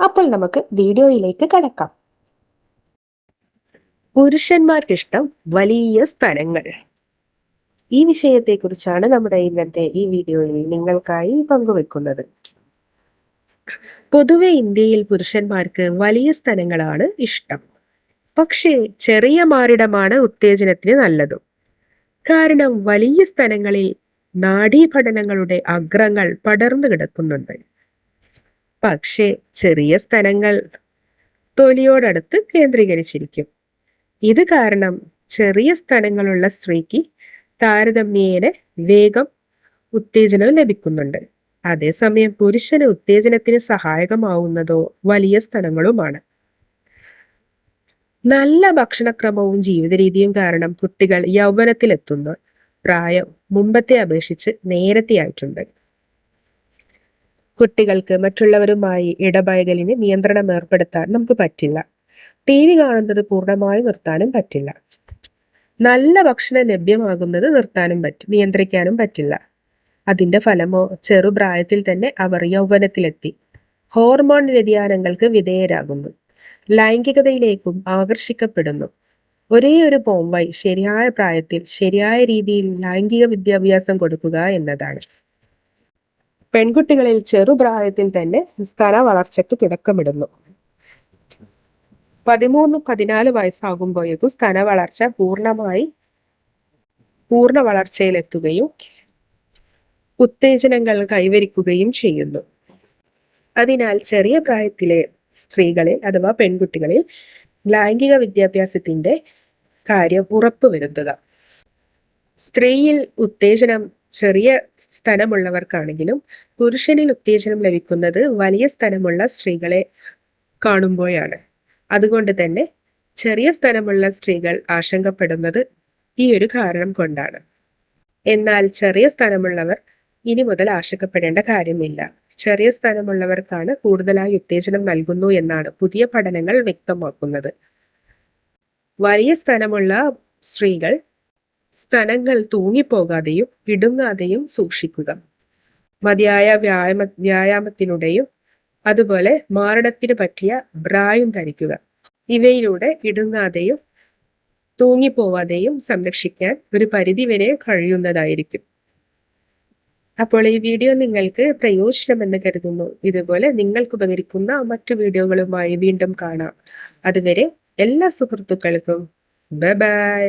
അപ്പോൾ നമുക്ക് വീഡിയോയിലേക്ക് കടക്കാം. പുരുഷന്മാർക്കിഷ്ടം വലിയ സ്ഥലങ്ങൾ. ഈ വിഷയത്തെക്കുറിച്ചാണ് നമ്മുടെ ഇന്നത്തെ ഈ വീഡിയോയിൽ നിങ്ങൾക്കായി പങ്കുവെക്കുന്നത്. പൊതുവെ ഇന്ത്യയിൽ പുരുഷന്മാർക്ക് വലിയ സ്ഥലങ്ങളാണ് ഇഷ്ടം. പക്ഷേ ചെറിയ മാറിടമാണ് ഉത്തേജനത്തിന് നല്ലതും. കാരണം വലിയ സ്ഥലങ്ങളിൽ നാഡീപഠനങ്ങളുടെ അഗ്രങ്ങൾ പടർന്നു കിടക്കുന്നുണ്ട്. പക്ഷേ ചെറിയ സ്ഥലങ്ങൾ തൊലിയോടടുത്ത് കേന്ദ്രീകരിച്ചിരിക്കും. ഇത് കാരണം ചെറിയ സ്ഥലങ്ങളുള്ള സ്ത്രീക്ക് താരതമ്യേന വേഗം ഉത്തേജനം ലഭിക്കുന്നുണ്ട്. അതേസമയം പുരുഷന് ഉത്തേജനത്തിന് സഹായകമാവുന്നതോ വലിയ സ്ഥലങ്ങളുമാണ്. നല്ല ഭക്ഷണക്രമവും ജീവിത രീതിയും കാരണം കുട്ടികൾ യൗവനത്തിലെത്തുന്ന. പ്രായം മുമ്പത്തെ അപേക്ഷിച്ച് നേരത്തെ ആയിട്ടുണ്ട്. കുട്ടികൾക്ക് മറ്റുള്ളവരുമായി ഇടപഴകലിന് നിയന്ത്രണം ഏർപ്പെടുത്താൻ നമുക്ക് പറ്റില്ല. ടി വി കാണുന്നത് പൂർണമായി നിർത്താനും പറ്റില്ല. നല്ല ഭക്ഷണം ലഭ്യമാകുന്നത് നിർത്താനും പറ്റും നിയന്ത്രിക്കാനും പറ്റില്ല. അതിന്റെ ഫലമോ ചെറുപ്രായത്തിൽ തന്നെ അവർ യൗവനത്തിലെത്തി. ഹോർമോൺ വ്യതിയാനങ്ങൾക്ക് വിധേയരാകുന്നു. ലൈംഗികതയിലേക്കും ആകർഷിക്കപ്പെടുന്നു. ഒരേ ഒരു പോംവൈ ശരിയായ പ്രായത്തിൽ ശരിയായ രീതിയിൽ ലൈംഗിക വിദ്യാഭ്യാസം കൊടുക്കുക എന്നതാണ്. പെൺകുട്ടികളിൽ ചെറുപ്രായത്തിൽ തന്നെ സ്തന വളർച്ചയ്ക്ക് തുടക്കമിടുന്നു. പതിമൂന്ന് പതിനാല് വയസ്സാകുമ്പോഴേക്കും സ്തന വളർച്ച പൂർണമായി പൂർണ വളർച്ചയിലെത്തുകയും ഉത്തേജനങ്ങൾ കൈവരിക്കുകയും ചെയ്യുന്നു. അതിനാൽ ചെറിയ പ്രായത്തിലെ സ്ത്രീകളിൽ അഥവാ പെൺകുട്ടികളിൽ ലൈംഗിക വിദ്യാഭ്യാസത്തിന്റെ കാര്യം ഉറപ്പുവരുത്തുക. സ്ത്രീയിൽ ഉത്തേജനം ചെറിയ സ്ഥലമുള്ളവർക്കാണെങ്കിലും പുരുഷനിൽ ഉത്തേജനം ലഭിക്കുന്നത് വലിയ സ്ഥലമുള്ള സ്ത്രീകളെ കാണുമ്പോഴാണ്. അതുകൊണ്ട് തന്നെ ചെറിയ സ്ഥലമുള്ള സ്ത്രീകൾ ആശങ്കപ്പെടുന്നത് ഈ ഒരു കാരണം കൊണ്ടാണ്. എന്നാൽ ചെറിയ സ്ഥലമുള്ളവർ ഇനി മുതൽ ആശങ്കപ്പെടേണ്ട കാര്യമില്ല. ചെറിയ സ്ഥലമുള്ളവർക്കാണ് കൂടുതലായി ഉത്തേജനം നൽകുന്നു എന്നാണ് പുതിയ പഠനങ്ങൾ വ്യക്തമാക്കുന്നത്. വലിയ സ്ഥലമുള്ള സ്ത്രീകൾ സ്ഥലങ്ങൾ തൂങ്ങിപ്പോകാതെയും ഇടുങ്ങാതെയും സൂക്ഷിക്കുക. മതിയായ വ്യായാമ വ്യായാമത്തിലൂടെയും അതുപോലെ മാരണത്തിന് പറ്റിയ ബ്രായും ധരിക്കുക. ഇവയിലൂടെ ഇടുങ്ങാതെയും തൂങ്ങിപ്പോവാതെയും സംരക്ഷിക്കാൻ ഒരു പരിധിവരെ കഴിയുന്നതായിരിക്കും. അപ്പോൾ ഈ വീഡിയോ നിങ്ങൾക്ക് പ്രയോജനമെന്ന് കരുതുന്നു. ഇതുപോലെ നിങ്ങൾക്ക് ഉപകരിക്കുന്ന മറ്റു വീഡിയോകളുമായി വീണ്ടും കാണാം. അതുവരെ എല്ലാ സുഹൃത്തുക്കൾക്കും ബൈ ബൈ.